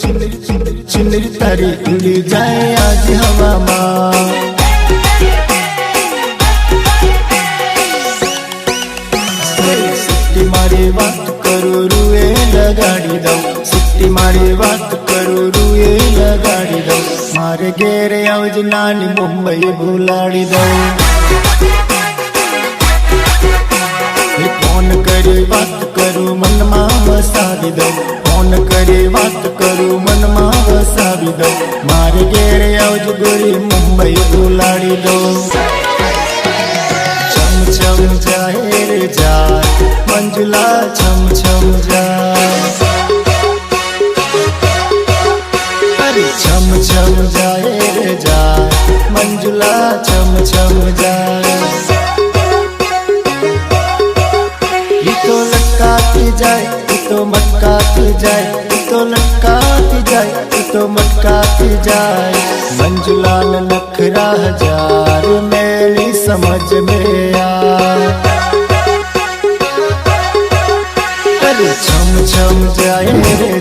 ચુંદરી તારી ઉડી જાય આજ હવામાં સિટ્ટી મારી વાત કરું રૂએ લગાડી દઉં સુટ્ટી મારી વાત કરું રૂએ લગાડી દઉં મારે ઘેરે આવજ નાની મુંબઈ ભૂલાડી દઉં. વસાવી દઉં ફોન કરી વાત કરું, મનમાં વસાવી દઉં. મારે ઘેરે આવજો ગોરી મુંબઈ ઉલાડી દઉં છમ છમ જાય રે જાય મંજુલા છમ છમ જા. છમ છમ જાય જાય મંજુલા છમ છમ જાય જાય તો મટકાતી જાય તો લટકાતી જાય તો મટકાતી જાય મંજુલા ન નખરા હજાર મેરી સમજ में आ અરે છમ છમ જાય રે